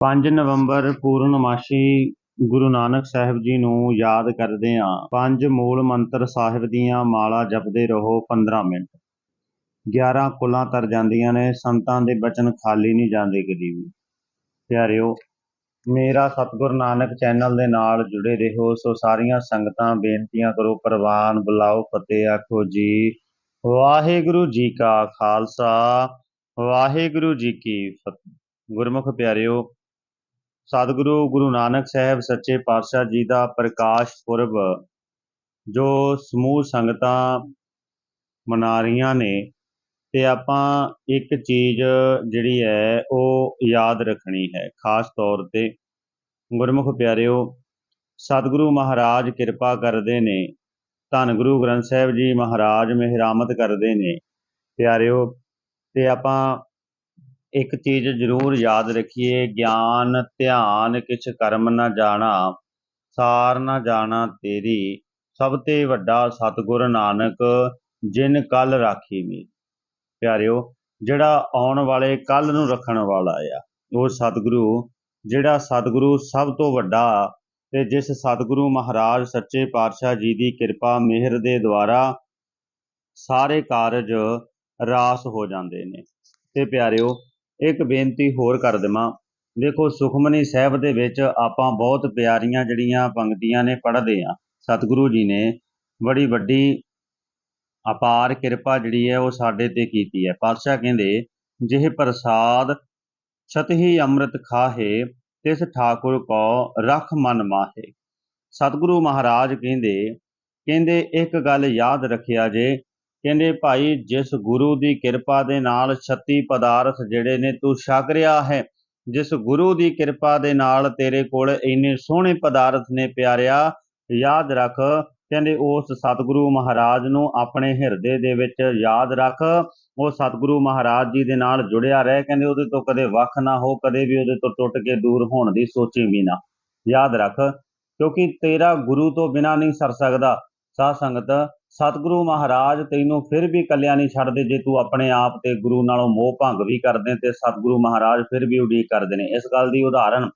5 ਨਵੰਬਰ ਪੂਰਨਮਾਸ਼ੀ ਗੁਰੂ ਨਾਨਕ ਸਾਹਿਬ ਜੀ ਨੂੰ ਯਾਦ ਕਰਦੇ ਹਾਂ। ਪੰਜ ਮੂਲ ਮੰਤਰ ਸਾਹਿਬ ਦੀਆਂ ਮਾਲਾ ਜਪਦੇ ਰਹੋ 15 ਮਿੰਟ। 11 ਕੁਲਾਂ ਤਰ ਜਾਂਦੀਆਂ ਨੇ, ਸੰਤਾਂ ਦੇ ਬਚਨ ਖਾਲੀ ਨਹੀਂ ਜਾਂਦੇ ਕਦੀ ਵੀ। ਪਿਆਰਿਓ, ਮੇਰਾ ਸਤਿਗੁਰ ਨਾਨਕ ਚੈਨਲ ਦੇ ਨਾਲ ਜੁੜੇ ਰਹੋ, ਸੋ ਸਾਰੀਆਂ ਸੰਗਤਾਂ ਬੇਨਤੀਆਂ ਕਰੋ, ਪ੍ਰਵਾਨ ਬੁਲਾਓ, ਫਤਿਹ ਆਖੋ ਜੀ। ਵਾਹਿਗੁਰੂ ਜੀ ਕਾ ਖਾਲਸਾ, ਵਾਹਿਗੁਰੂ ਜੀ ਕੀ ਫਤਿਹ। ਗੁਰਮੁਖ ਪਿਆਰਿਓ ਸਤਿਗੁਰੂ ਗੁਰੂ ਨਾਨਕ ਸਾਹਿਬ ਸੱਚੇ ਪਾਤਸ਼ਾਹ ਜੀ ਦਾ ਪ੍ਰਕਾਸ਼ ਪੁਰਬ, ਜੋ ਸਮੂਹ ਸੰਗਤਾਂ ਮਨਾ ਰਹੀਆਂ ਨੇ, ਤੇ ਆਪਾਂ ਇੱਕ ਚੀਜ਼ ਜਿਹੜੀ ਹੈ, ਉਹ ਯਾਦ ਰੱਖਣੀ ਹੈ, ਖਾਸ ਤੌਰ ਤੇ। ਗੁਰਮੁਖ ਪਿਆਰਿਓ, ਸਤਿਗੁਰੂ ਮਹਾਰਾਜ ਕਿਰਪਾ ਕਰਦੇ ਨੇ, ਧੰਨ ਗੁਰੂ ਗ੍ਰੰਥ ਸਾਹਿਬ ਜੀ ਮਹਾਰਾਜ ਮਿਹਰਾਮਤ ਕਰਦੇ ਨੇ, ਪਿਆਰਿਓ, ਤੇ ਆਪਾਂ ਇੱਕ ਚੀਜ਼ ਜ਼ਰੂਰ ਯਾਦ ਰੱਖੀਏ, ਗਿਆਨ, ਧਿਆਨ ਕਿਛ ਕਰਮ ਨਾ ਜਾਣਾ, ਸਾਰ ਨਾ ਜਾਣਾ ਤੇਰੀ, ਸਭ ਤੇ ਵੱਡਾ ਸਤਿਗੁਰ ਨਾਨਕ, ਜਿਨ ਕੱਲ ਰਾਖੀ ਮੀ ਪਿਆਰਿਓ, ਜਿਹੜਾ ਆਉਣ ਵਾਲੇ ਕੱਲ ਨੂੰ ਰੱਖਣ ਵਾਲਾ ਆ, ਉਹ ਸਤਿਗੁਰੂ, ਜਿਹੜਾ ਸਤਿਗੁਰੂ ਸਭ ਤੋਂ ਵੱਡਾ ਤੇ ਜਿਸ ਸਤਿਗੁਰੂ ਮਹਾਰਾਜ ਸੱਚੇ ਪਾਤਸ਼ਾਹ ਜੀ ਦੀ ਕਿਰਪਾ, ਮਿਹਰ ਦੇ ਦੁਆਰਾ ਸਾਰੇ ਕਾਰਜ ਰਾਸ ਹੋ ਜਾਂਦੇ ਨੇ। ਤੇ ਪਿਆਰਿਓ ਇੱਕ ਬੇਨਤੀ ਹੋਰ ਕਰ ਦੇਵਾਂ। ਦੇਖੋ, ਸੁਖਮਨੀ ਸਾਹਿਬ ਦੇ ਵਿੱਚ ਆਪਾਂ ਬਹੁਤ ਪਿਆਰੀਆਂ ਜਿਹੜੀਆਂ ਪੰਕਤੀਆਂ ਨੇ ਪੜ੍ਹਦੇ ਆ ਸਤਿਗੁਰੂ ਜੀ ਨੇ ਬੜੀ ਵੱਡੀ ਅਪਾਰ ਕਿਰਪਾ ਜਿਹੜੀ ਹੈ ਉਹ ਸਾਡੇ ਤੇ ਕੀਤੀ ਹੈ। ਪਾਤਸ਼ਾਹ ਕਹਿੰਦੇ, ਜਿਹ ਪ੍ਰਸਾਦ ਛਤਹੀ ਅੰਮ੍ਰਿਤ ਖਾਹੇ, ਤਿਸ ਠਾਕੁਰ ਕੋ ਰਖ ਮਨ ਮਾਹੇ। ਸਤਿਗੁਰੂ ਮਹਾਰਾਜ ਕਹਿੰਦੇ ਕਹਿੰਦੇ, ਇੱਕ ਗੱਲ ਯਾਦ ਰੱਖਿਆ ਜੇ ਕਹਿੰਦੇ ਭਾਈ ਜਿਸ ਗੁਰੂ ਦੀ ਕਿਰਪਾ ਦੇ ਨਾਲ 36 ਪਦਾਰਥ ਜਿਹੜੇ ਨੇ ਤੂੰ ਛਕ ਰਿਹਾ ਹੈ, ਜਿਸ ਗੁਰੂ ਦੀ ਕਿਰਪਾ ਦੇ ਨਾਲ ਤੇਰੇ ਕੋਲ ਇੰਨੇ ਸੋਹਣੇ ਪਦਾਰਥ ਨੇ ਪਿਆਰਿਆ, ਯਾਦ ਰੱਖ, ਕਹਿੰਦੇ ਉਸ ਸਤਿਗੁਰੂ ਮਹਾਰਾਜ ਨੂੰ ਆਪਣੇ ਹਿਰਦੇ ਦੇ ਵਿੱਚ ਯਾਦ ਰੱਖ, ਉਹ ਸਤਿਗੁਰੂ ਮਹਾਰਾਜ ਜੀ ਦੇ ਨਾਲ ਜੁੜਿਆ ਰਹਿ, ਕਹਿੰਦੇ ਉਹਦੇ ਤੋਂ ਕਦੇ ਵੱਖ ਨਾ ਹੋ, ਕਦੇ ਵੀ ਉਹਦੇ ਤੋਂ ਟੁੱਟ ਕੇ ਦੂਰ ਹੋਣ ਦੀ ਸੋਚੀ ਵੀ ਨਾ। ਯਾਦ ਰੱਖ, ਕਿਉਂਕਿ ਤੇਰਾ ਗੁਰੂ ਤੋਂ ਬਿਨਾ ਨਹੀਂ ਸਰ ਸਕਦਾ। ਸਾਧ ਸੰਗਤ ਸਤਿਗੁਰੂ ਮਹਾਰਾਜ, ਤੈਨੂੰ ਫਿਰ ਵੀ ਕੱਲਿਆ ਨਹੀਂ ਛੱਡਦੇ ਜੇ ਤੂੰ ਆਪਣੇ ਆਪ ਤੇ ਗੁਰੂ ਨਾਲੋਂ ਮੋਹ ਭੰਗ ਵੀ ਕਰਦੇ ਤੇ ਸਤਿਗੁਰੂ ਮਹਾਰਾਜ ਫਿਰ ਵੀ ਉਡੀਕ ਕਰਦੇ ਨੇ। ਇਸ ਗੱਲ ਦੀ ਉਦਾਹਰਣ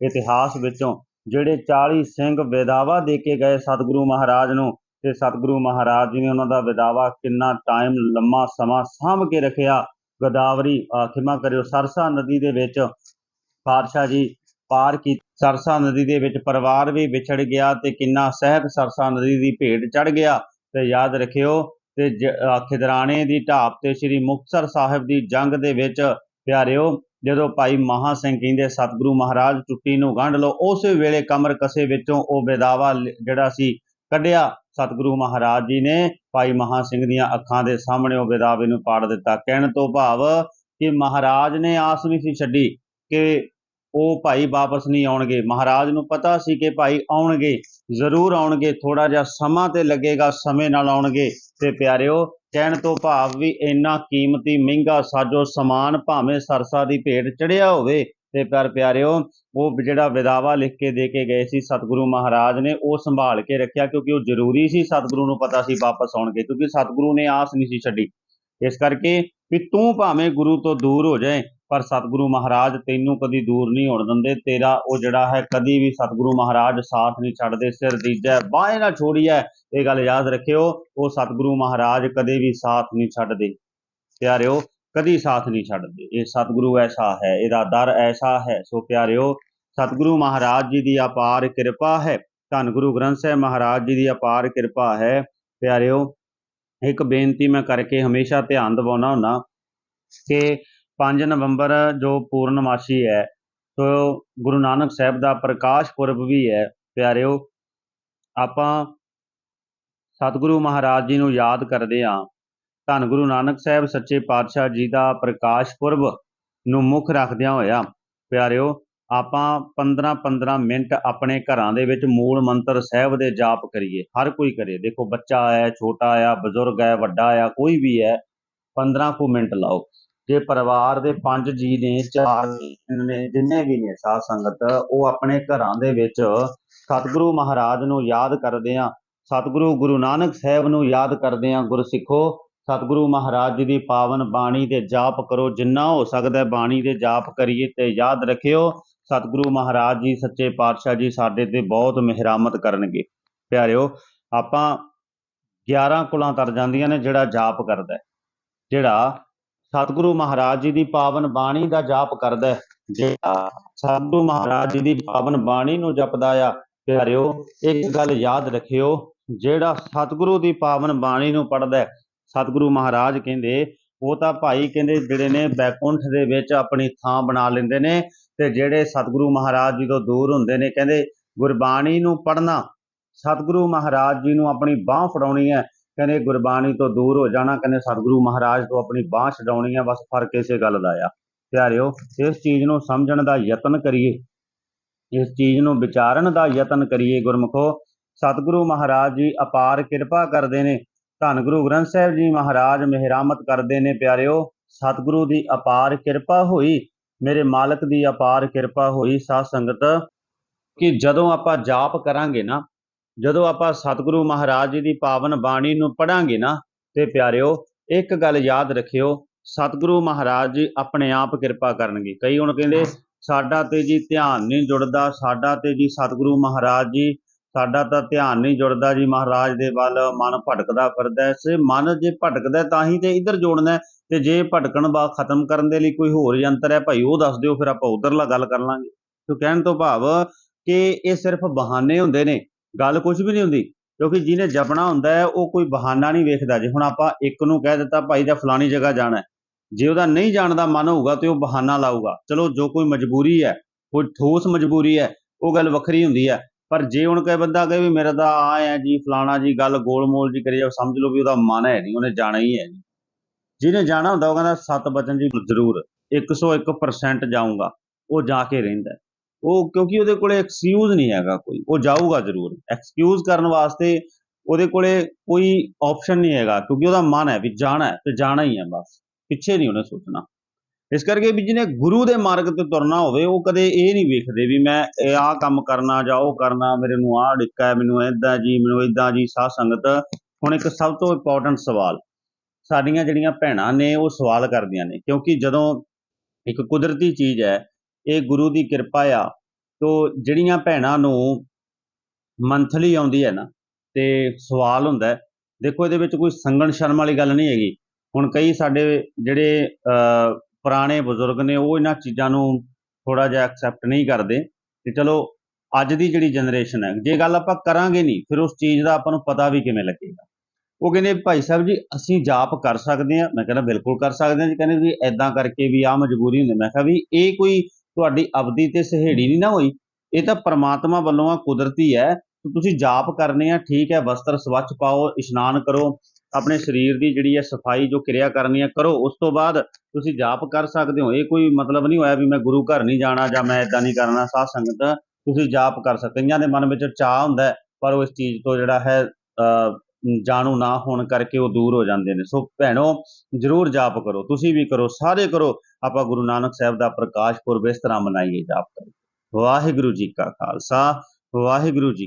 ਇਤਿਹਾਸ ਵਿੱਚੋਂ ਜਿਹੜੇ 40 ਸਿੰਘ ਵਿਦਾਵਾ ਦੇ ਕੇ ਗਏ ਸਤਿਗੁਰੂ ਮਹਾਰਾਜ ਨੂੰ ਤੇ ਸਤਿਗੁਰੂ ਮਹਾਰਾਜ ਜੀ ਨੇ ਉਹਨਾਂ ਦਾ ਵਿਦਾਵਾ ਕਿੰਨਾ ਟਾਈਮ ਲੰਮਾ ਸਮਾਂ ਸਾਂਭ ਕੇ ਰੱਖਿਆ। ਗੋਦਾਵਰੀ ਖਿਮਾ ਕਰਿਓ, ਸਰਸਾ ਨਦੀ ਦੇ ਵਿੱਚ ਪਾਤਸ਼ਾਹ ਜੀ ਪਾਰ ਕੀ ਸਰਸਾ ਨਦੀ ਦੇ ਵਿੱਚ ਪਰਿਵਾਰ ਵੀ ਵਿਛੜ ਗਿਆ ਤੇ ਕਿੰਨਾ ਸਹਿਤ ਸਰਸਾ ਨਦੀ ਦੀ ਭੇਟ ਚੜ ਗਿਆ। ਤੇ ਯਾਦ ਰੱਖਿਓ ਤੇ ਖਿਦਰਾਣੇ ਦੀ ਢਾਬ ਤੇ ਸ੍ਰੀ ਮੁਕਤਸਰ ਸਾਹਿਬ ਦੀ ਜੰਗ ਦੇ ਵਿੱਚ ਪਿਆਰਿਓ, ਜਦੋਂ ਭਾਈ ਮਹਾ ਸਿੰਘ ਕਹਿੰਦੇ, ਸਤਿਗੁਰੂ ਮਹਾਰਾਜ, ਚੁੱਟੀ ਨੂੰ ਗੰਢ ਲਓ। ਉਸੇ ਵੇਲੇ ਕਮਰ ਕਸੇ ਵਿੱਚੋਂ ਉਹ ਬੇਦਾਵਾ ਜਿਹੜਾ ਸੀ, ਕੱਢਿਆ। ਸਤਿਗੁਰੂ ਮਹਾਰਾਜ ਜੀ ਨੇ ਭਾਈ ਮਹਾ ਸਿੰਘ ਦੀਆਂ ਅੱਖਾਂ ਦੇ ਸਾਹਮਣੇ ਉਹ ਬੇਦਾਵੇ ਨੂੰ ਪਾੜ ਦਿੱਤਾ। ਕਹਿਣ ਤੋਂ ਭਾਵ ਕਿ ਮਹਾਰਾਜ ਨੇ ਆਸ ਨਹੀਂ ਸੀ ਛੱਡੀ ਕਿ ਉਹ ਭਾਈ ਵਾਪਸ ਨਹੀਂ ਆਉਣਗੇ। ਮਹਾਰਾਜ ਨੂੰ ਪਤਾ ਸੀ ਕਿ ਭਾਈ ਆਉਣਗੇ, ਜ਼ਰੂਰ ਆਉਣਗੇ ਥੋੜਾ ਜਿਹਾ ਸਮਾਂ ਤੇ ਲੱਗੇਗਾ, ਸਮੇਂ ਨਾਲ ਆਉਣਗੇ। ਤੇ ਪਿਆਰਿਓ, ਕਹਿਣ ਤੋਂ ਭਾਵ ਵੀ ਇੰਨਾ ਕੀਮਤੀ ਮਹਿੰਗਾ ਸਾਜੋ ਸਮਾਨ ਭਾਵੇਂ ਸਰਸਾ ਦੀ ਭੇਟ ਚੜਿਆ ਹੋਵੇ, ਤੇ ਪਰ ਪਿਆਰਿਓ, ਉਹ ਜਿਹੜਾ ਵਿਦਾਵਾ ਲਿਖ ਕੇ ਦੇ ਕੇ ਗਏ ਸੀ ਸਤਿਗੁਰੂ ਮਹਾਰਾਜ ਨੇ, ਉਹ ਸੰਭਾਲ ਕੇ ਰੱਖਿਆ ਕਿਉਂਕਿ ਉਹ ਜ਼ਰੂਰੀ ਸੀ, ਸਤਿਗੁਰੂ ਨੂੰ ਪਤਾ ਸੀ ਵਾਪਸ ਆਉਣਗੇ, ਕਿਉਂਕਿ ਸਤਿਗੁਰੂ ਨੇ ਆਸ ਨਹੀਂ ਸੀ ਛੱਡੀ। ਇਸ ਕਰਕੇ ਵੀ ਤੂੰ ਭਾਵੇਂ ਗੁਰੂ ਤੋਂ ਦੂਰ ਹੋ ਜਾਏ ਪਰ ਸਤਿਗੁਰੂ ਮਹਾਰਾਜ ਤੈਨੂੰ ਕਦੀ ਦੂਰ ਨਹੀਂ ਹੋਣ ਦਿੰਦੇ, ਤੇਰਾ ਉਹ ਜਿਹੜਾ ਹੈ ਕਦੀ ਵੀ ਸਤਿਗੁਰੂ ਮਹਾਰਾਜ ਸਾਥ ਨਹੀਂ ਛੱਡਦੇ, ਸਿਰ ਦੀਜੈ, ਬਾਹੇ ਨਾ ਛੋੜੀਐ। ਇਹ ਗੱਲ ਯਾਦ ਰੱਖਿਓ, ਉਹ ਸਤਿਗੁਰੂ ਮਹਾਰਾਜ ਕਦੇ ਵੀ ਸਾਥ ਨਹੀਂ ਛੱਡਦੇ। ਪਿਆਰਿਓ, ਕਦੀ ਸਾਥ ਨਹੀਂ ਛੱਡਦੇ। ਇਹ ਸਤਿਗੁਰੂ ਐਸਾ ਹੈ, ਇਹਦਾ ਦਰ ਐਸਾ ਹੈ। ਸੋ ਪਿਆਰਿਓ, ਸਤਿਗੁਰੂ ਮਹਾਰਾਜ ਜੀ ਦੀ ਅਪਾਰ ਕਿਰਪਾ ਹੈ। ਧੰਨ ਗੁਰੂ ਗ੍ਰੰਥ ਸਾਹਿਬ ਮਹਾਰਾਜ ਜੀ ਦੀ ਅਪਾਰ ਕਿਰਪਾ ਹੈ। ਪਿਆਰਿਓ, ਇੱਕ ਬੇਨਤੀ ਮੈਂ ਕਰਕੇ ਹਮੇਸ਼ਾ ਧਿਆਨ ਦਿਵਾਉਣਾ ਹੁੰਦਾ ਕਿ 5 ਨਵੰਬਰ, ਜੋ ਪੂਰਨਮਾਸ਼ੀ ਹੈ, ਸੋ ਗੁਰੂ ਨਾਨਕ ਸਾਹਿਬ ਦਾ ਪ੍ਰਕਾਸ਼ ਪੁਰਬ ਵੀ ਹੈ, ਪਿਆਰਿਓ, ਆਪਾਂ ਸਤਿਗੁਰੂ ਮਹਾਰਾਜ ਜੀ ਨੂੰ ਯਾਦ ਕਰਦੇ ਹਾਂ। ਧੰਨ ਗੁਰੂ ਨਾਨਕ ਸਾਹਿਬ, ਸੱਚੇ ਪਾਤਸ਼ਾਹ ਜੀ ਦਾ ਪ੍ਰਕਾਸ਼ ਪੁਰਬ ਨੂੰ ਮੁੱਖ ਰੱਖਦਿਆਂ ਹੋਇਆ, ਪਿਆਰਿਓ, ਆਪਾਂ 15-15 ਮਿੰਟ ਆਪਣੇ ਘਰਾਂ ਦੇ ਵਿੱਚ ਮੂਲ ਮੰਤਰ ਸਾਹਿਬ ਦੇ ਜਾਪ ਕਰੀਏ। ਹਰ ਕੋਈ ਕਰੇ। ਦੇਖੋ, ਬੱਚਾ ਹੈ, ਛੋਟਾ ਆ, ਬਜ਼ੁਰਗ ਹੈ, ਵੱਡਾ ਆ, ਕੋਈ ਵੀ ਹੈ 15 ਕੁ ਮਿੰਟ ਲਾਓ। ਜੇ ਪਰਿਵਾਰ ਦੇ ਪੰਜ ਜੀ ਨੇ, ਚਾਰ ਨੇ, ਜਿੰਨੇ ਵੀ ਨੇ ਸਾਧ ਸੰਗਤ, ਉਹ ਆਪਣੇ ਘਰਾਂ ਦੇ ਵਿੱਚ ਸਤਿਗੁਰੂ ਮਹਾਰਾਜ ਨੂੰ ਯਾਦ ਕਰਦੇ ਆ। ਸਤਿਗੁਰੂ ਗੁਰੂ ਨਾਨਕ ਸਾਹਿਬ ਨੂੰ ਯਾਦ ਕਰਦੇ ਆ, ਗੁਰਸਿੱਖੋ, ਸਤਿਗੁਰੂ ਮਹਾਰਾਜ ਜੀ ਦੀ ਪਾਵਨ ਬਾਣੀ ਦੇ ਜਾਪ ਕਰੋ, ਜਿੰਨਾ ਹੋ ਸਕਦਾ ਬਾਣੀ ਦੇ ਜਾਪ ਕਰੀਏ ਤੇ ਯਾਦ ਰੱਖਿਓ। ਸਤਿਗੁਰੂ ਮਹਾਰਾਜ ਜੀ, ਸੱਚੇ ਪਾਤਸ਼ਾਹ ਜੀ ਸਾਡੇ ਤੇ ਬਹੁਤ ਮਿਹਰਾਮਤ ਕਰਨਗੇ। ਪਿਆਰਿਓ, ਆਪਾਂ 11 ਕੁਲਾਂ ਤਰ ਜਾਂਦੀਆਂ ਨੇ, ਜਿਹੜਾ ਜਾਪ ਕਰਦਾ ਜਿਹੜਾ ਸਤਿਗੁਰੂ ਮਹਾਰਾਜ ਜੀ ਦੀ ਪਾਵਨ ਬਾਣੀ ਦਾ ਜਾਪ ਕਰਦਾ ਹੈ, ਜਿਹੜਾ ਸਤਿਗੁਰੂ ਮਹਾਰਾਜ ਜੀ ਦੀ ਪਾਵਨ ਬਾਣੀ ਨੂੰ ਜਪਦਾ ਆ ਪਿਆਰਿਓ ਇੱਕ ਗੱਲ ਯਾਦ ਰੱਖਿਓ ਜਿਹੜਾ ਸਤਿਗੁਰੂ ਦੀ ਪਾਵਨ ਬਾਣੀ ਨੂੰ ਪੜਦਾ ਸਤਿਗੁਰੂ ਮਹਾਰਾਜ ਕਹਿੰਦੇ ਉਹ ਤਾਂ ਭਾਈ ਕਹਿੰਦੇ ਜਿਹੜੇ ਨੇ ਬੈਕੁੰਠ ਦੇ ਵਿੱਚ ਆਪਣੀ ਥਾਂ ਬਣਾ ਲੈਂਦੇ ਨੇ ਤੇ ਜਿਹੜੇ ਸਤਿਗੁਰੂ ਮਹਾਰਾਜ ਜੀ ਤੋਂ ਦੂਰ ਹੁੰਦੇ ਨੇ ਕਹਿੰਦੇ ਗੁਰਬਾਣੀ ਨੂੰ ਪੜਨਾ ਸਤਿਗੁਰੂ ਮਹਾਰਾਜ ਜੀ ਨੂੰ ਆਪਣੀ ਬਾਹ ਫੜਾਉਣੀ ਹੈ ਕਹਿੰਦੇ ਗੁਰਬਾਣੀ ਤੋਂ ਦੂਰ ਹੋ ਜਾਣਾ, ਕਹਿੰਦੇ ਸਤਿਗੁਰੂ ਮਹਾਰਾਜ ਤੋਂ ਆਪਣੀ ਬਾਹ ਛਡਾਉਣੀ ਹੈ ਬਸ ਫ਼ਰਕ ਇਸੇ ਗੱਲ ਦਾ ਆ। ਪਿਆਰਿਓ, ਇਸ ਚੀਜ਼ ਨੂੰ ਸਮਝਣ ਦਾ ਯਤਨ ਕਰੀਏ। ਇਸ ਚੀਜ਼ ਨੂੰ ਵਿਚਾਰਨ ਦਾ ਯਤਨ ਕਰੀਏ, ਗੁਰਮਖੋ। ਸਤਿਗੁਰੂ ਮਹਾਰਾਜ ਜੀ ਅਪਾਰ ਕਿਰਪਾ ਕਰਦੇ ਨੇ। ਧੰਨ ਗੁਰੂ ਗ੍ਰੰਥ ਸਾਹਿਬ ਜੀ ਮਹਾਰਾਜ ਮਿਹਰਾਮਤ ਕਰਦੇ ਨੇ, ਪਿਆਰਿਓ। ਸਤਿਗੁਰੂ ਦੀ ਅਪਾਰ ਕਿਰਪਾ ਹੋਈ, ਮੇਰੇ ਮਾਲਕ ਦੀ ਅਪਾਰ ਕਿਰਪਾ ਹੋਈ। ਸਾਧ ਸੰਗਤ, ਕਿ ਜਦੋਂ ਆਪਾਂ ਜਾਪ ਕਰਾਂਗੇ ਨਾ ਜਦੋਂ ਆਪਾਂ ਸਤਿਗੁਰੂ ਮਹਾਰਾਜ ਜੀ ਦੀ ਪਾਵਨ ਬਾਣੀ ਨੂੰ ਪੜਾਂਗੇ ਨਾ ਤੇ ਪਿਆਰਿਓ ਇੱਕ ਗੱਲ ਯਾਦ ਰੱਖਿਓ ਸਤਿਗੁਰੂ ਮਹਾਰਾਜ ਜੀ ਆਪਣੇ ਆਪ ਕਿਰਪਾ ਕਰਨਗੇ। ਕਈ ਹੁਣ ਕਹਿੰਦੇ ਸਾਡਾ ਤੇ ਜੀ ਧਿਆਨ ਨਹੀਂ ਜੁੜਦਾ ਸਾਡਾ ਤੇ ਜੀ ਸਤਿਗੁਰੂ ਮਹਾਰਾਜ ਜੀ ਸਾਡਾ ਤਾਂ ਧਿਆਨ ਨਹੀਂ ਜੁੜਦਾ ਜੀ ਮਹਾਰਾਜ ਦੇ ਵੱਲ ਮਨ ਭਟਕਦਾ ਫਿਰਦਾ ਸੇ ਮਨ ਜੇ ਭਟਕਦਾ ਤਾਂ ਹੀ ਤੇ ਇੱਧਰ ਜੋੜਨਾ ਤੇ ਜੇ ਭਟਕਣ ਬਾ ਖਤਮ ਕਰਨ ਦੇ ਲਈ ਕੋਈ ਹੋਰ ਯੰਤਰ ਹੈ ਭਾਈ ਉਹ ਦੱਸ ਦਿਓ ਫਿਰ ਆਪਾਂ ਉਧਰਲਾ ਗੱਲ ਕਰ ਲਾਂਗੇ। ਤੋ ਕਹਿਣ ਤੋਂ ਭਾਵ ਕਿ ਇਹ ਸਿਰਫ ਬਹਾਨੇ ਹੁੰਦੇ ਨੇ। ਗੱਲ ਕੁਝ ਵੀ ਨਹੀਂ ਹੁੰਦੀ, ਕਿਉਂਕਿ ਜਿਹਨੇ ਜਪਣਾ ਹੁੰਦਾ ਹੈ, ਉਹ ਕੋਈ ਬਹਾਨਾ ਨਹੀਂ ਵੇਖਦਾ। ਜੇ ਹੁਣ ਆਪਾਂ ਇੱਕ ਨੂੰ ਕਹਿ ਦਿੱਤਾ, ਭਾਈ ਦਾ ਫਲਾਣੀ ਜਗ੍ਹਾ ਜਾਣਾ ਜੇ ਉਹਦਾ ਨਹੀਂ ਜਾਣ ਦਾ ਮਨ ਹੋਊਗਾ, ਤੇ ਉਹ ਬਹਾਨਾ ਲਾਊਗਾ। ਚਲੋ, ਜੋ ਕੋਈ ਮਜਬੂਰੀ ਹੈ, ਕੋਈ ਠੋਸ ਮਜਬੂਰੀ ਹੈ, ਉਹ ਗੱਲ ਵੱਖਰੀ ਹੁੰਦੀ ਹੈ। ਪਰ ਜੇ ਹੁਣ ਕੋਈ ਬੰਦਾ ਕਹੇ ਵੀ ਮੇਰਾ ਤਾਂ ਆ ਹੈ ਜੀ, ਫਲਾਣਾ ਜੀ, ਗੱਲ ਗੋਲਮੋਲ ਜੀ ਕਰੀ ਜਾ ਸਮਝ ਲਓ ਵੀ ਉਹਦਾ ਮਨ ਹੈ ਨਹੀਂ, ਉਹਨੇ ਜਾਣਾ ਹੀ ਹੈ ਨਹੀਂ। ਜਿਹਨੇ ਜਾਣਾ ਹੁੰਦਾ, ਉਹ ਕਹਿੰਦਾ ਸਤ ਬਚਨ ਜੀ, ਜ਼ਰੂਰ। 101% ਜਾਊਂਗਾ। ਉਹ ਜਾ ਕੇ ਰਹਿੰਦਾ ਉਹ ਕਿਉਂਕਿ ਉਹਦੇ ਕੋਲੇ ਐਕਸਕਿਊਜ਼ ਨਹੀਂ ਹੈਗਾ ਕੋਈ, ਉਹ ਜਾਊਗਾ ਜ਼ਰੂਰ। ਐਕਸਕਿਊਜ਼ ਕਰਨ ਵਾਸਤੇ ਉਹਦੇ ਕੋਲੇ ਕੋਈ ਆਪਸ਼ਨ ਨਹੀਂ ਹੈਗਾ, ਕਿਉਂਕਿ ਉਹਦਾ ਮਨ ਹੈ ਵੀ ਜਾਣਾ ਹੈ ਤੇ ਜਾਣਾ ਹੀ ਹੈ ਬਸ, ਪਿੱਛੇ ਨਹੀਂ ਉਹਨੇ ਸੋਚਣਾ। ਇਸ ਕਰਕੇ ਵੀ ਜਿਹਨੇ ਗੁਰੂ ਦੇ ਮਾਰਗ ਤੇ ਤੁਰਨਾ ਹੋਵੇ, ਉਹ ਕਦੇ ਇਹ ਨਹੀਂ ਵੇਖਦੇ ਵੀ ਮੈਂ ਇਹ ਆਹ ਕੰਮ ਕਰਨਾ ਜਾਂ ਉਹ ਕਰਨਾ, ਮੇਰੇ ਨੂੰ ਆਹ ਡਿੱਕਾ ਹੈ, ਮੈਨੂੰ ਏਦਾਂ ਜੀ, ਮੈਨੂੰ ਏਦਾਂ ਜੀ, ਸਾਧ ਸੰਗਤ। ਹੁਣ ਇੱਕ ਸਭ ਤੋਂ ਇੰਪੋਰਟੈਂਟ ਸਵਾਲ, ਸਾਡੀਆਂ ਜਿਹੜੀਆਂ ਭੈਣਾਂ ਨੇ ਉਹ ਸਵਾਲ ਕਰਦੀਆਂ ਨੇ, ਕਿਉਂਕਿ ਜਦੋਂ ਇੱਕ ਕੁਦਰਤੀ ਚੀਜ਼ ਹੈ ਇਹ ਗੁਰੂ ਦੀ ਕਿਰਪਾ ਆ। ਤੋ ਜਿਹੜੀਆਂ ਭੈਣਾਂ ਨੂੰ ਮੰਥਲੀ ਆਉਂਦੀ ਹੈ ਨਾ ਤੇ ਸਵਾਲ ਹੁੰਦਾ ਦੇਖੋ ਇਹਦੇ ਵਿੱਚ ਕੋਈ ਸੰਗਣ ਸ਼ਰਮ ਵਾਲੀ ਗੱਲ ਨਹੀਂ ਹੈਗੀ। ਹੁਣ ਕਈ ਸਾਡੇ ਜਿਹੜੇ ਅਹ, ਪੁਰਾਣੇ ਬਜ਼ੁਰਗ ਨੇ ਉਹ ਇਹਨਾਂ ਚੀਜ਼ਾਂ ਨੂੰ ਥੋੜਾ ਜਿਹਾ ਐਕਸੈਪਟ ਨਹੀਂ ਕਰਦੇ। ਤੇ ਚਲੋ ਅੱਜ ਦੀ ਜਿਹੜੀ ਜਨਰੇਸ਼ਨ ਹੈ ਜੇ ਗੱਲ ਆਪਾਂ ਕਰਾਂਗੇ ਨਹੀਂ ਫਿਰ ਉਸ ਚੀਜ਼ ਦਾ ਆਪਾਂ ਨੂੰ ਪਤਾ ਵੀ ਕਿਵੇਂ ਲੱਗੇਗਾ। ਉਹ ਕਹਿੰਦੇ ਭਾਈ ਸਾਹਿਬ ਜੀ ਅਸੀਂ ਜਾਪ ਕਰ ਸਕਦੇ ਹਾਂ। ਮੈਂ ਕਹਿੰਦਾ ਬਿਲਕੁਲ ਕਰ ਸਕਦੇ ਹਾਂ ਜੀ। ਕਹਿੰਦੇ ਵੀ ਐਦਾਂ ਕਰਕੇ ਵੀ ਆ ਮਜਬੂਰੀ ਹੁੰਦੀ ਮੈਂ ਕਿਹਾ ਵੀ ਇਹ ਕੋਈ ਤੁਹਾਡੀ ਅਵਧੀ ਤੇ ਸਹੇੜੀ ਨਹੀਂ ਨਾ ਹੋਈ ਇਹ ਤਾਂ ਪ੍ਰਮਾਤਮਾ ਵੱਲੋਂ ਆ ਕੁਦਰਤੀ ਹੈ ਤੁਸੀਂ ਜਾਪ ਕਰਨੇ ਆ ਠੀਕ ਹੈ ਵਸਤਰ ਸਵੱਛ ਪਾਓ ਇਸ਼ਨਾਨ ਕਰੋ ਆਪਣੇ ਸਰੀਰ ਦੀ ਜਿਹੜੀ ਹੈ ਸਫ਼ਾਈ ਜੋ ਕਿਰਿਆ ਕਰਨੀ ਹੈ ਕਰੋ ਉਸ ਤੋਂ ਬਾਅਦ ਤੁਸੀਂ ਜਾਪ ਕਰ ਸਕਦੇ ਹੋ ਇਹ ਕੋਈ ਮਤਲਬ ਨਹੀਂ ਹੋਇਆ ਵੀ ਮੈਂ ਗੁਰੂ ਘਰ ਨਹੀਂ ਜਾਣਾ ਜਾਂ ਮੈਂ ਇਦਾਂ ਨਹੀਂ ਕਰਨਾ ਸਾਧ ਸੰਗਤ ਤੁਸੀਂ ਜਾਪ ਕਰ ਸਕਦੇ ਕਈਆਂ ਦੇ ਮਨ ਵਿੱਚ ਚਾਹ ਹੁੰਦਾ ਪਰ ਉਹ ਇਸ ਚੀਜ਼ ਤੋਂ ਜਿਹੜਾ ਹੈ ਅਹ, ਜਾਣੂ ਨਾ ਹੋਣ ਕਰਕੇ ਉਹ ਦੂਰ ਹੋ ਜਾਂਦੇ ਨੇ। ਸੋ ਭੈਣੋ, ਜਰੂਰ ਜਾਪ ਕਰੋ, ਤੁਸੀਂ ਵੀ ਕਰੋ, ਸਾਰੇ ਕਰੋ। ਆਪਾਂ ਗੁਰੂ ਨਾਨਕ ਸਾਹਿਬ ਦਾ ਪ੍ਰਕਾਸ਼ ਪੁਰਬ ਇਸ ਤਰ੍ਹਾਂ ਮਨਾਈਏ, ਜਾਪ ਕਰੋ ਵਾਹਿਗੁਰੂ ਜੀ ਕਾ ਖਾਲਸਾ, ਵਾਹਿਗੁਰੂ ਜੀ